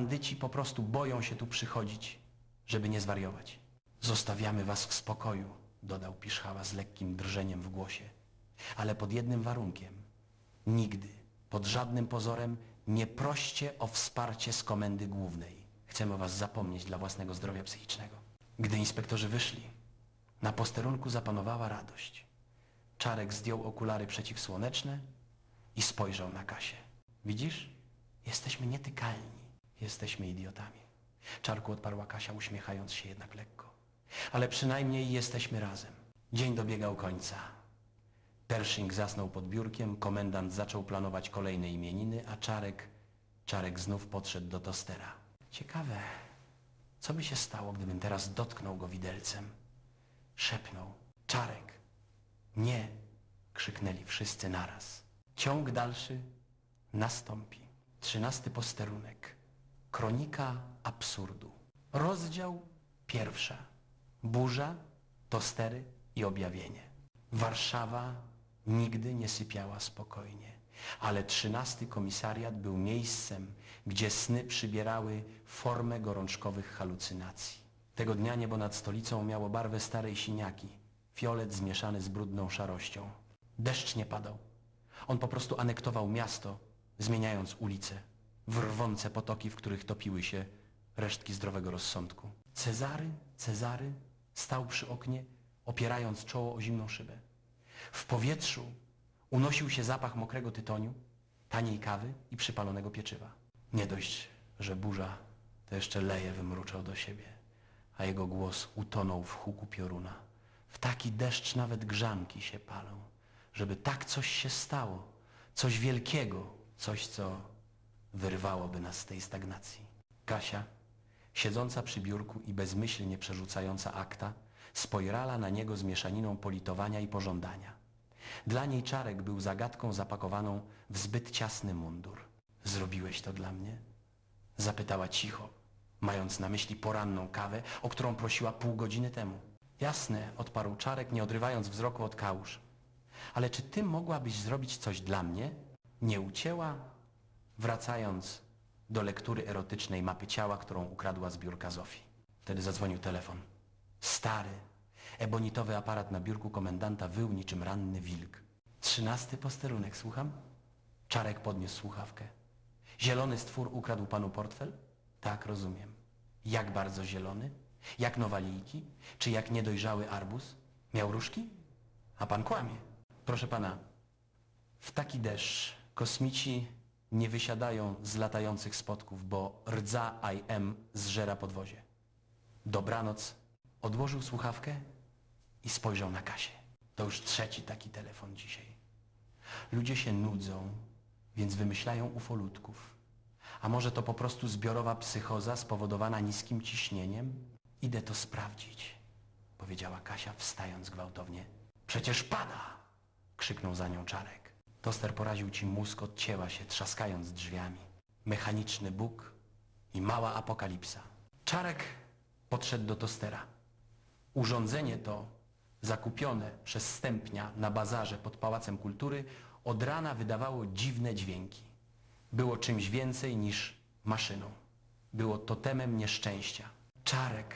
Bandyci po prostu boją się tu przychodzić, żeby nie zwariować. Zostawiamy was w spokoju, dodał Piszchała z lekkim drżeniem w głosie. Ale pod jednym warunkiem. Nigdy, pod żadnym pozorem, nie proście o wsparcie z komendy głównej. Chcemy was zapomnieć dla własnego zdrowia psychicznego. Gdy inspektorzy wyszli, na posterunku zapanowała radość. Czarek zdjął okulary przeciwsłoneczne i spojrzał na Kasię. Widzisz? Jesteśmy nietykalni. Jesteśmy idiotami. Czarku odparła Kasia, uśmiechając się jednak lekko. Ale przynajmniej jesteśmy razem. Dzień dobiegał końca. Pershing zasnął pod biurkiem, komendant zaczął planować kolejne imieniny, a Czarek, Czarek znów podszedł do tostera. Ciekawe, co by się stało, gdybym teraz dotknął go widelcem? Szepnął. Czarek. Nie! krzyknęli wszyscy naraz. Ciąg dalszy nastąpi. Trzynasty posterunek. Kronika absurdu. Rozdział pierwsza. Burza, tostery i objawienie. Warszawa nigdy nie sypiała spokojnie, ale trzynasty komisariat był miejscem, gdzie sny przybierały formę gorączkowych halucynacji. Tego dnia niebo nad stolicą miało barwę starej siniaki, fiolet zmieszany z brudną szarością. Deszcz nie padał. On po prostu anektował miasto, zmieniając ulice, w rwące potoki, w których topiły się resztki zdrowego rozsądku. Cezary, Cezary stał przy oknie, opierając czoło o zimną szybę. W powietrzu unosił się zapach mokrego tytoniu, taniej kawy i przypalonego pieczywa. Nie dość, że burza to jeszcze leje wymruczał do siebie, a jego głos utonął w huku pioruna. W taki deszcz nawet grzanki się palą, żeby tak coś się stało, coś wielkiego, coś, co wyrwałoby nas z tej stagnacji. Kasia, siedząca przy biurku i bezmyślnie przerzucająca akta, spojrala na niego z mieszaniną politowania i pożądania. Dla niej Czarek był zagadką zapakowaną w zbyt ciasny mundur. Zrobiłeś to dla mnie? Zapytała cicho, mając na myśli poranną kawę, o którą prosiła pół godziny temu. Jasne, odparł Czarek, nie odrywając wzroku od kałuż. Ale czy ty mogłabyś zrobić coś dla mnie? Nie ucięła, wracając do lektury erotycznej mapy ciała, którą ukradła z biurka Zofii. Wtedy zadzwonił telefon. Stary, ebonitowy aparat na biurku komendanta wył niczym ranny wilk. Trzynasty posterunek, słucham? Czarek podniósł słuchawkę. Zielony stwór ukradł panu portfel? Tak, rozumiem. Jak bardzo zielony? Jak nowalijki? Czy jak niedojrzały arbuz? Miał różki? A pan kłamie. Proszę pana, w taki deszcz kosmici nie wysiadają z latających spotków, bo rdza IM zżera podwozie. Dobranoc. Odłożył słuchawkę i spojrzał na Kasię. To już trzeci taki telefon dzisiaj. Ludzie się nudzą, więc wymyślają ufolutków. A może to po prostu zbiorowa psychoza spowodowana niskim ciśnieniem? Idę to sprawdzić, powiedziała Kasia, wstając gwałtownie. Przecież pada! krzyknął za nią Czarek. Toster poraził ci mózg, odcięła się, trzaskając drzwiami. Mechaniczny Bóg i mała apokalipsa. Czarek podszedł do tostera. Urządzenie to, zakupione przez stępnia na bazarze pod Pałacem Kultury, od rana wydawało dziwne dźwięki. Było czymś więcej niż maszyną. Było totemem nieszczęścia. Czarek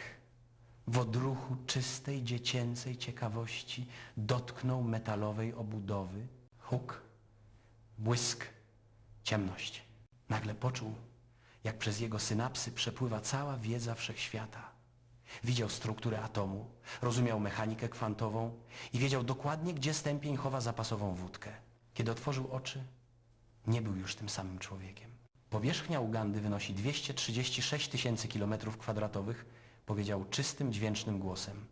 w odruchu czystej dziecięcej ciekawości dotknął metalowej obudowy. Huk, błysk, ciemność. Nagle poczuł, jak przez jego synapsy przepływa cała wiedza wszechświata. Widział strukturę atomu, rozumiał mechanikę kwantową i wiedział dokładnie, gdzie stępień chowa zapasową wódkę. Kiedy otworzył oczy, nie był już tym samym człowiekiem. Powierzchnia Ugandy wynosi 236 tysięcy kilometrów kwadratowych, powiedział czystym, dźwięcznym głosem.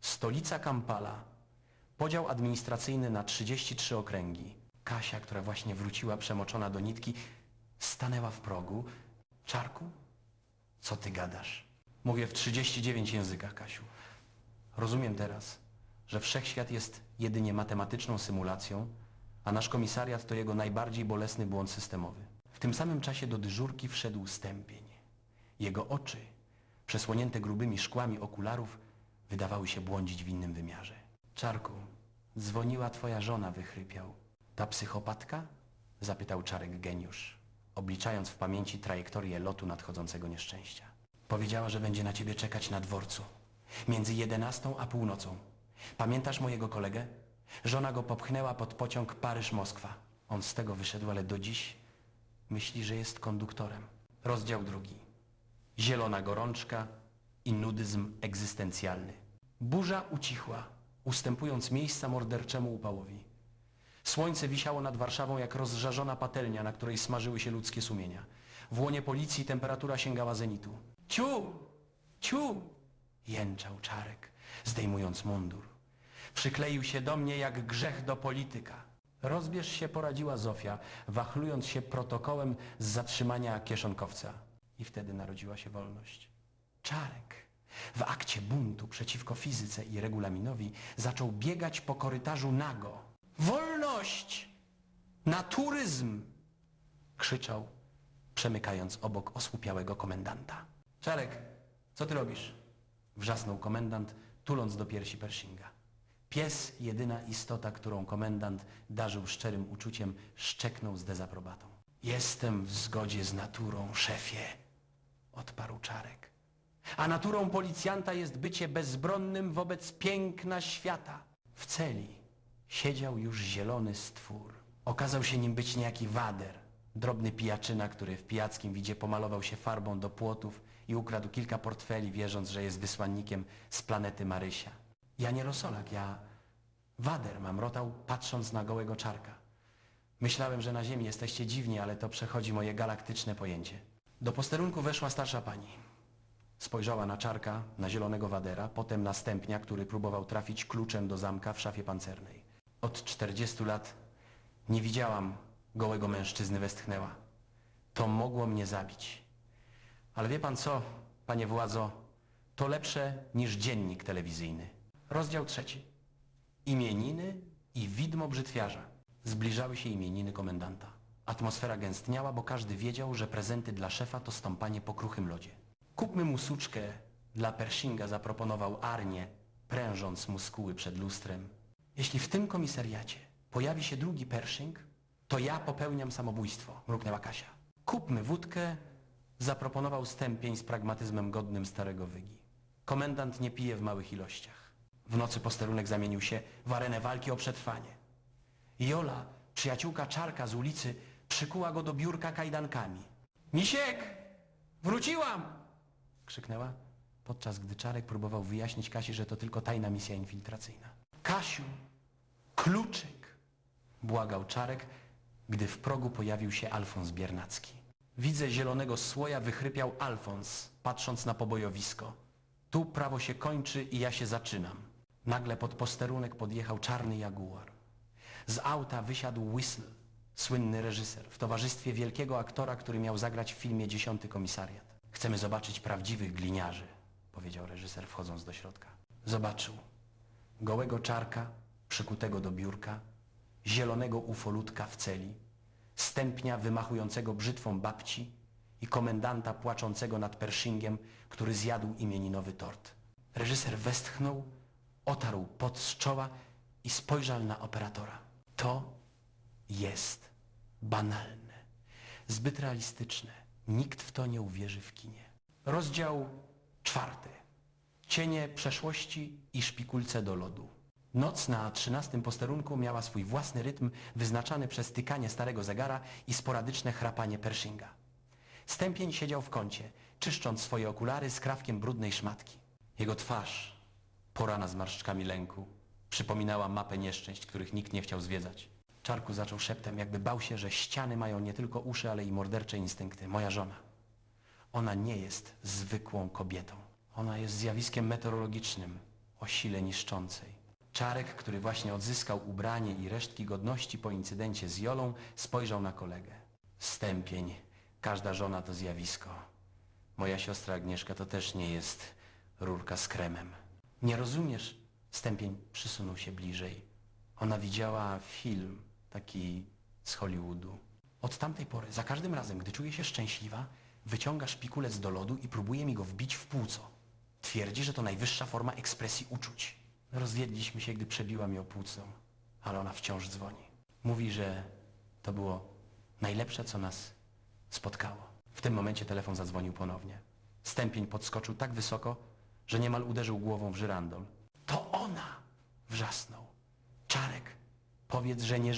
Stolica Kampala. Podział administracyjny na 33 okręgi. Kasia, która właśnie wróciła przemoczona do nitki, stanęła w progu. Czarku? Co ty gadasz? Mówię w 39 językach, Kasiu. Rozumiem teraz, że wszechświat jest jedynie matematyczną symulacją, a nasz komisariat to jego najbardziej bolesny błąd systemowy. W tym samym czasie do dyżurki wszedł stępień. Jego oczy, przesłonięte grubymi szkłami okularów, wydawały się błądzić w innym wymiarze. Czarku, dzwoniła twoja żona, wychrypiał. Ta psychopatka? Zapytał Czarek geniusz. obliczając w pamięci trajektorię lotu nadchodzącego nieszczęścia. Powiedziała, że będzie na ciebie czekać na dworcu. Między jedenastą a północą. Pamiętasz mojego kolegę? Żona go popchnęła pod pociąg Paryż-Moskwa. On z tego wyszedł, ale do dziś myśli, że jest konduktorem. Rozdział drugi. Zielona gorączka i nudyzm egzystencjalny. Burza ucichła, ustępując miejsca morderczemu upałowi. Słońce wisiało nad Warszawą jak rozżarzona patelnia, na której smażyły się ludzkie sumienia. W łonie policji temperatura sięgała zenitu. Ciu! Ciu! Jęczał Czarek, zdejmując mundur. Przykleił się do mnie jak grzech do polityka. Rozbierz się, poradziła Zofia, wachlując się protokołem z zatrzymania kieszonkowca. I wtedy narodziła się wolność. Czarek w akcie buntu przeciwko fizyce i regulaminowi zaczął biegać po korytarzu nago. Wolność! Naturyzm! Krzyczał, przemykając obok osłupiałego komendanta. Czarek, co ty robisz? Wrzasnął komendant, tuląc do piersi Pershinga. Pies, jedyna istota, którą komendant darzył szczerym uczuciem, szczeknął z dezaprobatą. Jestem w zgodzie z naturą, szefie, odparł Czarek. A naturą policjanta jest bycie bezbronnym wobec piękna świata. W celi siedział już zielony stwór. Okazał się nim być niejaki wader, drobny pijaczyna, który w pijackim widzie pomalował się farbą do płotów i ukradł kilka portfeli, wierząc, że jest wysłannikiem z planety Marysia. Ja nie rosolak, ja wader mamrotał, patrząc na gołego czarka. Myślałem, że na ziemi jesteście dziwni, ale to przechodzi moje galaktyczne pojęcie. Do posterunku weszła starsza pani. Spojrzała na czarka, na zielonego wadera, potem na stępnia, który próbował trafić kluczem do zamka w szafie pancernej. Od 40 lat nie widziałam gołego mężczyzny, westchnęła. To mogło mnie zabić. Ale wie pan co, panie władzo, to lepsze niż dziennik telewizyjny. Rozdział trzeci. Imieniny i widmo brzytwiarza. Zbliżały się imieniny komendanta. Atmosfera gęstniała, bo każdy wiedział, że prezenty dla szefa to stąpanie po kruchym lodzie. Kupmy mu suczkę, dla Pershinga zaproponował Arnie, prężąc muskuły przed lustrem. Jeśli w tym komisariacie pojawi się drugi Pershing, to ja popełniam samobójstwo, mruknęła Kasia. Kupmy wódkę, zaproponował stępień z pragmatyzmem godnym starego wygi. Komendant nie pije w małych ilościach. W nocy posterunek zamienił się w arenę walki o przetrwanie. Jola, przyjaciółka Czarka z ulicy, przykuła go do biurka kajdankami. Misiek! Wróciłam! krzyknęła, podczas gdy Czarek próbował wyjaśnić Kasi, że to tylko tajna misja infiltracyjna. Kasiu! Kluczyk! Błagał Czarek, gdy w progu pojawił się Alfons Biernacki. Widzę zielonego słoja, wychrypiał Alfons, patrząc na pobojowisko. Tu prawo się kończy i ja się zaczynam. Nagle pod posterunek podjechał czarny jaguar. Z auta wysiadł Whistle, słynny reżyser, w towarzystwie wielkiego aktora, który miał zagrać w filmie Dziesiąty Komisariat. Chcemy zobaczyć prawdziwych gliniarzy, powiedział reżyser wchodząc do środka. Zobaczył. Gołego czarka, przykutego do biurka, zielonego ufolutka w celi, stępnia wymachującego brzytwą babci i komendanta płaczącego nad Pershingiem, który zjadł imieninowy tort. Reżyser westchnął, otarł pot z czoła i spojrzał na operatora. To jest banalne, zbyt realistyczne. Nikt w to nie uwierzy w kinie. Rozdział czwarty. Cienie przeszłości i szpikulce do lodu. Noc na trzynastym posterunku miała swój własny rytm wyznaczany przez tykanie starego zegara i sporadyczne chrapanie Pershinga. Stępień siedział w kącie, czyszcząc swoje okulary skrawkiem brudnej szmatki. Jego twarz, porana zmarszczkami lęku, przypominała mapę nieszczęść, których nikt nie chciał zwiedzać. Czarku zaczął szeptem, jakby bał się, że ściany mają nie tylko uszy, ale i mordercze instynkty. Moja żona. Ona nie jest zwykłą kobietą. Ona jest zjawiskiem meteorologicznym o sile niszczącej. Czarek, który właśnie odzyskał ubranie i resztki godności po incydencie z Jolą, spojrzał na kolegę. Stępień. Każda żona to zjawisko. Moja siostra Agnieszka to też nie jest rurka z kremem. Nie rozumiesz? Stępień przysunął się bliżej. Ona widziała film, taki z Hollywoodu. Od tamtej pory, za każdym razem, gdy czuje się szczęśliwa, wyciąga szpikulec do lodu i próbuje mi go wbić w płuco. Twierdzi, że to najwyższa forma ekspresji uczuć. Rozwiedliśmy się, gdy przebiła mi o płuco, ale ona wciąż dzwoni. Mówi, że to było najlepsze, co nas spotkało. W tym momencie telefon zadzwonił ponownie. Stępień podskoczył tak wysoko, że niemal uderzył głową w żyrandol. To ona! Wrzasnął. Czarek, powiedz, że nie żyje.